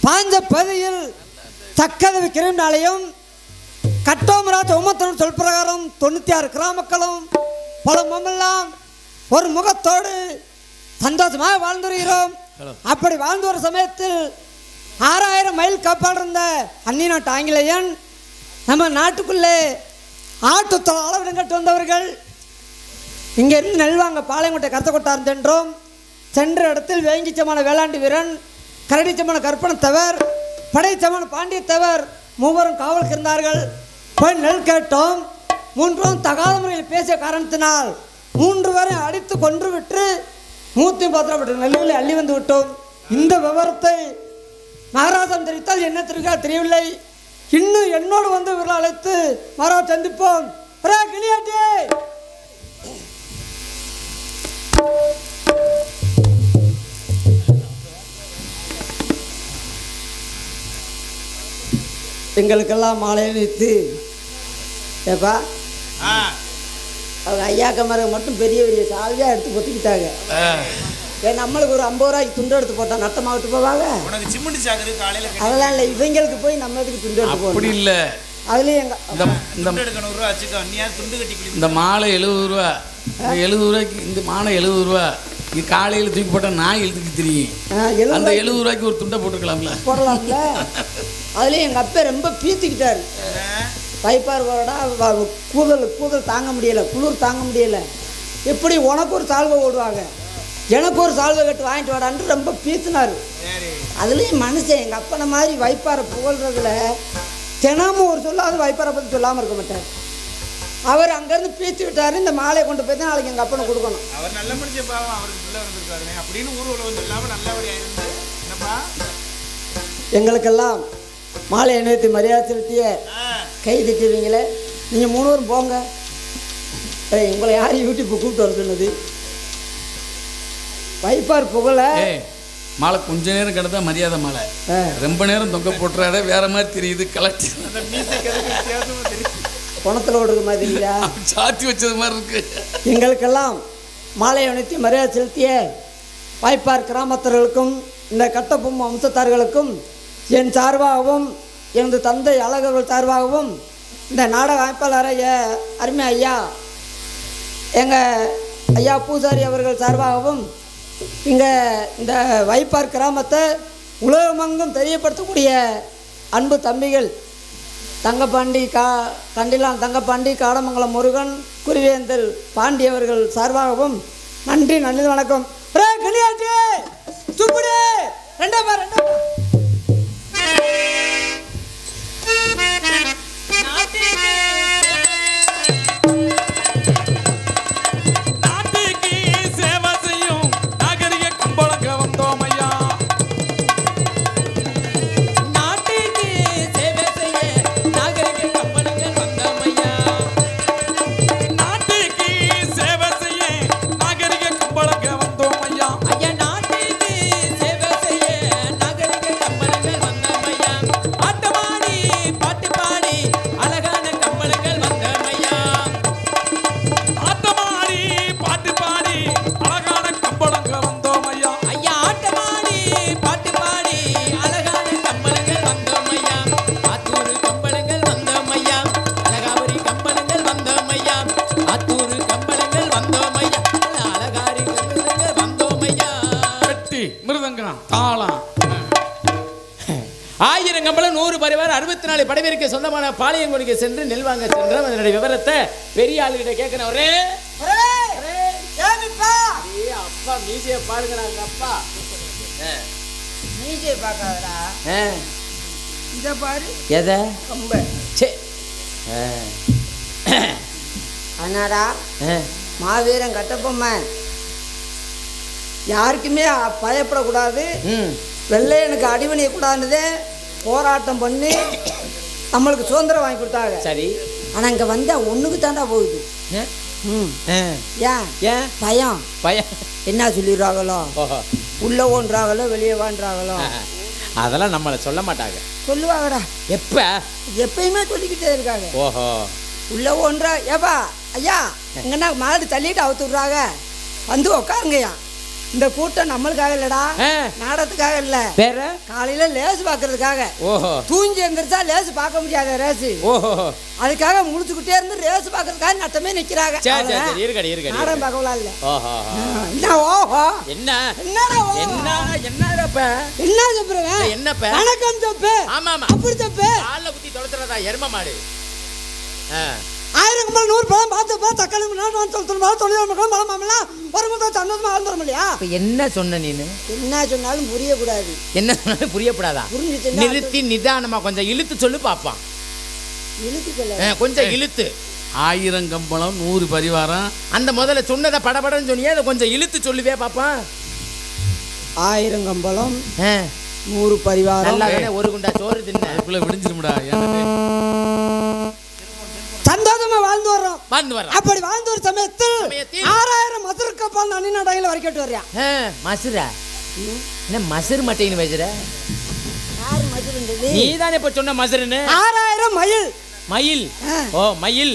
பாஞ்ச பதியில் தக்கதவி கிரண்டாலயம் கட்டோமராஜ் ஒம்மத்தனம் சொல் பிரகாரம் தொண்ணூற்றி ஆறு கிராமக்களும் பல மமெல்லாம் ஒரு முகத்தோடு சந்தோஷமாக வாழ்ந்து வருகிறோம் அப்படி வாழ்ந்து வரும் சமயத்தில் ஆறாயிரம் மைல் கப்பால் இருந்த அந்நிய நாட்டு ஆங்கிலேயன் நம்ம நாட்டுக்குள்ளே ஆட்டுத்தொலை அளவிடம் கட்டு வந்தவர்கள் இங்கே இருந்து நெல்வாங்க பாளையங்கோட்டை கருத்தக்கொட்டார் சென்றோம். சென்ற இடத்தில் வேங்கிச்சமான வேளாண்டி வீரன் கரடிச்சமான கற்பனத்தவர் பாண்டிய தவர் மூவரும் காவலுக்கு இருந்தார்கள். போய் நெல் கேட்டோம். மூன்றும் தகாத முறையில் பேசிய காரணத்தினால் மூன்று வரை அடித்து கொன்று விட்டு மூத்தி பத்திரப்பட்ட நெல்லுகளை அள்ளி வந்து விட்டோம். இந்த விவரத்தை மகாராஜன் தெரிவித்தால் என்ன தெரிவிக்கா? தெரியவில்லை. இன்னும் என்னோடு வந்து இவர்களை அழைத்து மகாராஜ் சந்திப்போம். அரே, கிளியாட்டி! எங்களுக்கெல்லாம் மாலையை வைத்து ஏப்பா? அவங்க ஐயாக்க மரம் மட்டும் பெரிய பெரிய சால்வையாக எடுத்து பொத்திக்கிட்டாங்க. ஏன் நம்மளுக்கு ஒரு ஐம்பது ரூபாய்க்கு துண்டு எடுத்து போட்டா நட்டமாக விட்டு போவாங்க? உனக்கு சிமெண்ட் சாக்குது காலையில கட்டி. அதெல்லாம் இல்லை இவங்களுக்கு போய் நம்ம எதுக்கு துண்டு எடுத்து அப்படி போகணும் இல்ல. அதுலேயும் எங்கள் இந்த மாலை எழுபது ரூபா. இந்த எழுபது ரூபாய்க்கு இந்த மாலை எழுபது ரூபா. இது காலையில் தூக்கி போட்டால் நாய் எழுதுக்கு தெரியும். எழுபது அந்த எழுபது ரூபாய்க்கு ஒரு துண்டை போட்டுக்கலாம்ல. போடலாம்ல. அதுலேயும் எங்கள் அப்பா ரொம்ப பீத்திக்கிட்டாரு. பைப்பார் போடா கூதல் கூதல் தாங்க முடியலை குளிர் தாங்க முடியலை. எப்படி உனக்கு ஒரு சால்வை ஓடுவாங்க? எனக்கு ஒரு சால்வை கட்டு வாங்கிட்டு வாடான்ட்டு ரொம்ப பீத்துனாரு. அதுலேயும் மனுஷன் எங்கள் அப்பனை மாதிரி வைப்பாரை புகழ்றதுல தினமும் ஒரு சொல்லாது வைப்பாரை பற்றி சொல்லாமல் இருக்க மாட்டார். அவர் அங்கேருந்து பீத்து விட்டாரு இந்த மாலையை கொண்டு போய் தான் நாளைக்கு எங்கள் அப்பனை கொடுக்கணும். அவர் நல்ல மனுஷன் பாவம் அவருக்கு பிள்ளை அப்படின்னு ஊர் உலகம் இல்லாம நல்லபடியா இருந்து என்னப்பா? எங்களுக்கெல்லாம் மாலை அணிவித்து மரியாதை செலுத்திய கை திட்டுவீங்களே? நீங்கள் மூணு பேரும் போங்க. உங்களை யார் யூடியூப் கூப்பிட்டு வர சொன்னது? வைப்பார் புகழ. மாலை கொஞ்ச நேரம் கிடந்தா மரியாதை மாலை. ரொம்ப நேரம் தொங்க போட்டுறாட வேற மாதிரி தெரியுது கலெக்ட் குணத்தில் ஓடுற மாதிரியா சாத்தி வச்சது மாதிரி இருக்கு. எங்களுக்கெல்லாம் மாலை அணித்து மரியாதை செலுத்திய வாய்ப்பார் கிராமத்தர்களுக்கும் இந்த கட்டபொம்மை வம்சத்தார்களுக்கும் என் சார்பாகவும் எனது தந்தை அழகர்கள் சார்பாகவும் இந்த நாடக அமைப்பாளர் ஐயா அருமை ஐயா எங்கள் ஐயா பூசாரி அவர்கள் சார்பாகவும் இங்கே இந்த வைப்பார் கிராமத்தை உலகமெங்கும் தெரியப்படுத்தக்கூடிய அன்பு தம்பிகள் தங்கப்பாண்டி கா கண்டிலான் தங்கப்பாண்டி காடமங்கலம் முருகன் குருவேந்தல் பாண்டி அவர்கள் சார்பாகவும் நன்றி நன்றி வணக்கம். ரெண்டாம் கிளியாட்டி படைவருக்கு சொந்தமான பாளையங்குடிக்கு சென்று நெல் வாங்க சென்றோம். அதனுடைய விவரத்தை பெரிய ஆளுகிட்ட கேட்கணும். ஒரே அப்பா மீசைய பாருங்கடா எங்க அப்பா. நீஜே பார்க்காதடா. இதை பாரு. எதை? கம்ப. சே. அண்ணாடா. மாவீரன் கட்டபொம்மன் யாருக்குமே பயப்படக்கூடாது. வெள்ளையனுக்கு அடிபணியக்கூடாதுன்னு போராட்டம் பண்ணி நம்மளுக்கு சுதந்திரம் வாங்கி கொடுத்தாங்க. சரி. ஆனால் இங்கே வந்தால் ஒன்றுக்கு தாண்டா போகுது. ம். ஏன்? ஏன்? பயம். பையன் என்ன சொல்லிடுறாங்களோ? உள்ளே ஓன்றாங்களோ வெளியே வான்றாங்களோ? அதெல்லாம் நம்மளை சொல்ல மாட்டாங்க. சொல்லுவாங்கடா. எப்ப? எப்பயுமே சொல்லிக்கிட்டே இருக்காங்க. ஓஹோ. உள்ளே ஓன்றா ஏப்பா ஐயா இங்கன்னா மாடு தள்ளிட்டு அவுத்து விட்றாங்க. வந்து உக்காருங்கய்யா. இந்த கூட்டம் நம்மளுக்காக இல்லைடா. நாடகத்துக்காக இல்லை. வேற? காலையில் லேசு பார்க்கறதுக்காக ஓஹோ. தூங்கி எழுந்திரிச்சா லேசு பார்க்க முடியாத ரேஸு ஓஹோ. அதுக்காக முடிச்சுக்கிட்டே இருந்து ரேஸ் பார்க்கறதுக்காக நட்டமே சரி இருக்கடி இருக்கடி நாடகம் பார்க்கலாம் இல்லை. ஓஹோ. என்ன ஓஹோ. என்ன? என்னடா? என்ன என்னடப்ப என்ன சொல்றேன் என்னப்ப வணக்கம் தப்பு. ஆமா ஆமா அப்படி தப்பு. கால்ல குத்தி தொலைச்சுறதா எரும மாடு? ஆ, ஆயிரம் கம்பல் நூறு பழம் பார்த்து பா தக்காளி நாட்டு தொழில் தொழில் மக்களும் பழம் மாமலாம் ஒரு முதல் சந்தோஷமா வாழ்ந்துடும் இல்லையா இப்ப என்ன சொன்ன நீனு? என்ன சொன்னாலும் புரியக்கூடாது. என்ன சொன்னாலும் புரியப்படாதா புரிஞ்சுச்சுன்னா நிறுத்தி நிதானமா கொஞ்சம் இழுத்து சொல்லு பாப்பான் இழுத்து சொல்ல. கொஞ்சம் இழுத்து. ஆயிரம் கம்பளம் நூறு பரிவாரம். அந்த முதல்ல சொன்னதை படபடன்னு சொன்னியே அதை கொஞ்சம் இழுத்து சொல்லுவே பாப்பான் ஆயிரம் கம்பளம் நூறு பரிவாரம். ஒரு குண்டா சோறு தின்ன? அதுக்குள்ள விடிஞ்சிருமுடா வாழ்ந்து வர்றோம் வாழ்ந்து வர்றான் அப்படி வாழ்ந்து ஒரு சமயத்தில் ஆறாயிரம் மதுரை கப்பால் நன்னி நடையில வரைக்கிட்டு வர்றியா மசுரா? என்ன மசுறு மட்டைன்னு மதுருன்றது நீ தானே இப்ப சொன்ன மசுருன்னு? ஆறாயிரம் மயில். மயில். ஓ மயில்.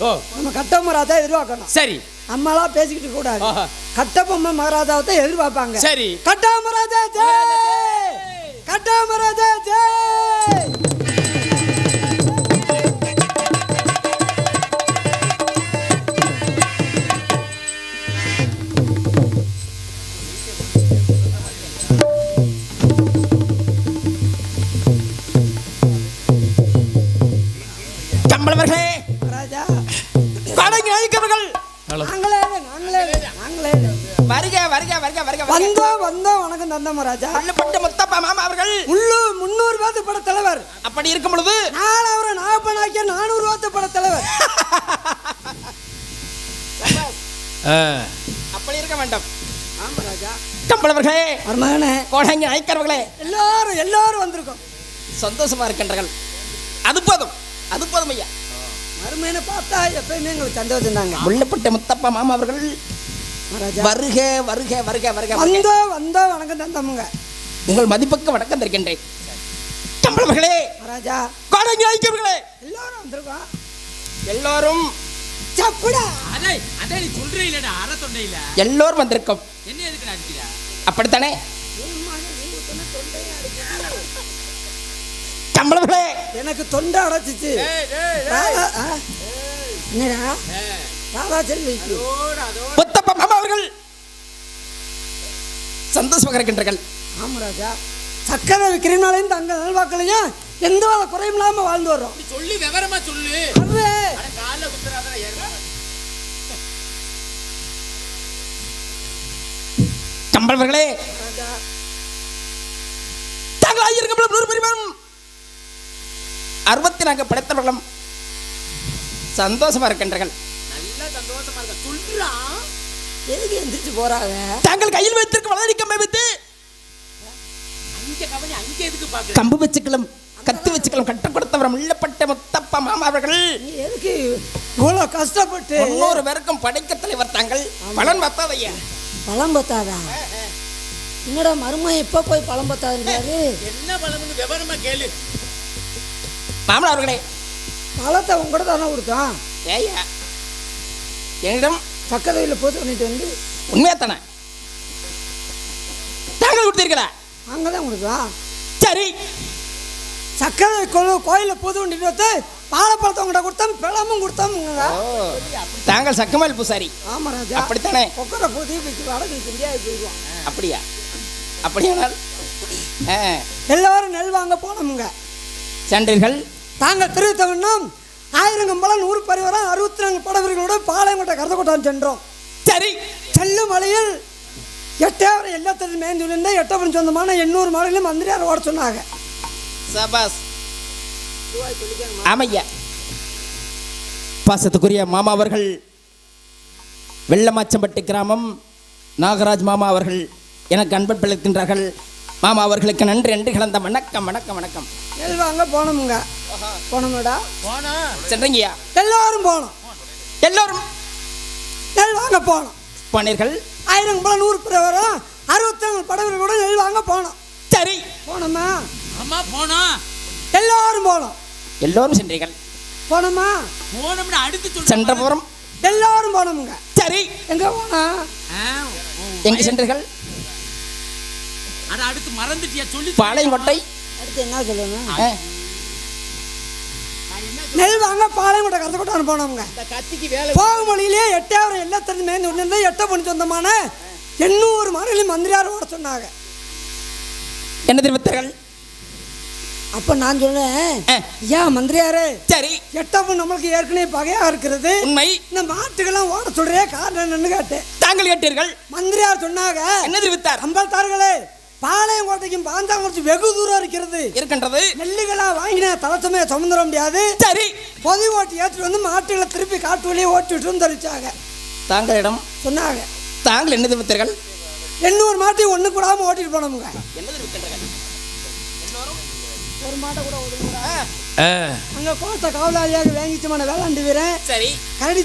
ஓ. நம்ம கட்ட மகாராஜா எதிர்பார்க்கணும். சரி. நம்மளாம் பேசிக்கிட்டு கூடாது. கட்டபொம்மை மகாராஜாவை தான் எதிர்பார்ப்பாங்க. சரி. கட்டா மகாராஜா ஜெய்! கட்டா மகாராஜா ஜெய்! வந்தோம் வந்தோம். வணக்கம் தந்த மகாராஜா. பள்ளப்பட்ட முத்தப்பா மாமா அவர்கள். முள்ளு முன்னூறு பேத்து பட தலைவர். அப்படி இருக்கும் பொழுது? நாலாயிரம் நாகப்பனாக்கிய நானூறு பேத்து பட தலைவர். அப்படி இருக்க வேண்டாம். ஆமா ராஜா. கம்பளவர்களே மருமகனே. கோடங்கி அழைக்கிறவர்களே எல்லாரும் எல்லாரும் வந்திருக்கோம். சந்தோஷமா இருக்கின்றர்கள். அது போதும். அது போதும் ஐயா. மருமகனை பார்த்தா எப்பயுமே எங்களுக்கு சந்தோஷம் தாங்க முள்ளப்பட்ட முத்தப்பா மாமா அவர்கள். வருக வருக வருக வருக. வந்தோம் வந்தோம் வணக்கம் தந்தமுங்க உங்கள் மதிப்புக்கு வணக்கம் தருகின்றேன். கம்பளவர்களே மகாராஜா. கோடங்கி அழைக்கிறவர்களே எல்லாரும் வந்திருக்கோம். எல்லோரும். சப்புடா. அதே அதே நீ சொல்றே இல்லடா அரை தொண்டையில. எல்லோரும் வந்திருக்கும். என்ன எதுக்கு அடிக்கிற? அப்படித்தானே? கம்பளவர்களே எனக்கு தொண்டை அடைச்சிச்சு? என்னடா? ராதா மாமா அவர்கள் சந்தோஷமாக இருக்கின்றார்கள் ஆமா ராஜா சக்கரை விற்கிறனாலையும் தங்க நல்வாக்களையும் எந்த வித குறையும் இல்லாம வாழ்ந்து வர்றோம். சொல்லி விவரமா சொல்லு. கம்பளவர்களே தாங்கள் ஆயிரம் கம்பளம் நூறு பரிமாணம் அறுபத்தி நான்கு படைத்தவர்களும் சந்தோஷமா இருக்கின்றார்கள். நல்ல சந்தோஷமா இருக்க. சொல்றா. எதுக்கு எந்திரிச்சு போறாங்க? தாங்கள் கையில் வைத்திருக்கும் வளரி கம்பை வைத்து அங்க கவனி அங்க எதுக்கு பாக்குற கம்பு வச்சுக்களும் கத்து வச்சுக்களும் கற்றுக் கொடுத்தவர் முள்ளப்பட்ட முத்தப்பா மாமா அவர்கள். நீ எதுக்கு? இவ்வளோ கஷ்டப்பட்டு. முன்னூறு பேருக்கும் படைக்க தலைவர் தாங்கள் பலன் பத்தாதையா. பழம் பத்தாதா? என்னடா மருமகன் எப்போ போய் பழம் பத்தாதுன்றாரு? என்ன பழம்னு விவரமா கேளு. மாமன் அவர்களே. பழத்தை உங்கள்கிட்ட தானே கொடுத்தோம். ஏய்யா என்னிடம் சக்கரையில் போட்டு பண்ணிட்டு வந்து உண்மையா தானே தாங்கள் கொடுத்தீர்களா அங்கே தான் கொடுத்தோம் சரி சக்கரை கோயிலில் பூது கொண்டுட்டு வந்து வாழைப்பழத்தை உங்கள்கிட்ட கொடுத்தோம் பழமும் கொடுத்தோம் தாங்கள் சக்கமல் பூசாரி. ஆமா ராஜா. அப்படித்தானே? கொக்கரை பூதி போயிடுவோம். அப்படியா? அப்படியானால்? எல்லாரும் நெல் வாங்க போனோமுங்க. சென்றீர்கள் தாங்கள் தெரிவித்த வண்ணம் ஆயிரங்கம்பலம் நூறு பரிவாரம் அறுபத்தி நான்கு படவர்களோடு பாளையங்கோட்டை கருத்தக்கோட்டான் சென்றோம். சரி. செல்லும் மலையில் எட்டாயிரம் எல்லாத்தையும் மேய்ந்து விழுந்த எட்டப்பன் சொந்தமான எண்ணூறு மாடுகளையும் மந்திரியார் ஓட சொன்னாங்க. சபாஸ். ஆமையா. பாசத்துக்குரிய மாமா அவர்கள் வெள்ளமாச்சம்பட்டி கிராமம் நாகராஜ் மாமா அவர்கள் எனக்கு அன்பு பிழைக்கின்றார்கள் மாமா அவர்களுக்கு நன்றி நன்றி கலந்த வணக்கம் வணக்கம் வணக்கம். நெல் வாங்க போனோமுங்க போனோமுடா சென்றீங்கய்யா எல்லாரும் போனோம் எல்லோரும்? நெல் வாங்க போனோம் போனீர்கள்? ஆயிரங்கம்பலம் நூறு பரிவாரம் அறுபத்தி நான்கு படவர்களோடு நெல் வாங்க போனோம் சரி. போனோமா அம்மா போனோம் எல்லாரும் போனோம் எல்லோரும் சென்றீர்கள். போனோமா போனோம்னு அடுத்து சொல்லு சென்ற போகிறோம் எல்லாரும் போனோமுங்க சரி. எங்க போனா? எங்கு சென்றீர்கள்? அட அடுத்து மறந்துட்டியா? சொல்லி பாளையங்கோட்டை அடுத்து என்ன சொல்லணும்? நெல் வாங்க பாளையங்கோட்டை கருத்தக்கோட்டான் போனோமுங்க இந்த கத்திக்கு வேலை போகும் வழியிலே எட்டாயிரம் எல்லாத்திலிருந்து மேய்ந்து விழுந்த எட்ட பொண்ணு சொந்தமான எண்ணூறு மாடுகளையும் மந்திரியார் ஓட சொன்னாங்க. என்ன தெரிவித்தார்கள் அப்ப நான் சொன்னேன் ஆ, ஐயா மந்திரியாரே? சரி. எட்டப்பன் நம்மளுக்கு ஏற்கனவே பகையா இருக்கிறது. உண்மை. இந்த மாட்டுக்கெல்லாம் ஓட சொல்றே காரணம் என்னன்னு கேட்டேன். தாங்கள் கேட்டீர்கள். மந்திரியார் சொன்னாங்க. என்ன தெரிவித்தார் அம்பலத்தார்களே பாளையங்கோட்டைக்கும் பாந்தாங்குறிச்சி வெகு தூரம் இருக்கிறது. இருக்கின்றது. நெல்லுகளா வாங்கின தளத்தமே சுமந்துட முடியாது. சரி. பொதி ஓட்டி ஏற்றிட்டு வந்து மாட்டுகளை திருப்பி காட்டு வழியே ஓட்டி விட்டுன்னு தெரிவிச்சாங்க தாங்களிடம் சொன்னாங்க. தாங்கள் என்ன தெரிவித்தீர்கள்? எண்ணூறு மாட்டையும் ஒண்ணு கூடாம ஓட்டிட்டு போனோமுங்க என்ன தெரிவித்தீர்கள்? ஒரு மாட்டை கூட ஒதுங்க அங்க கோட்டை காவலாளியாக வேங்கிச்சமான வேளாண்டு வீரன். சரி. கரடி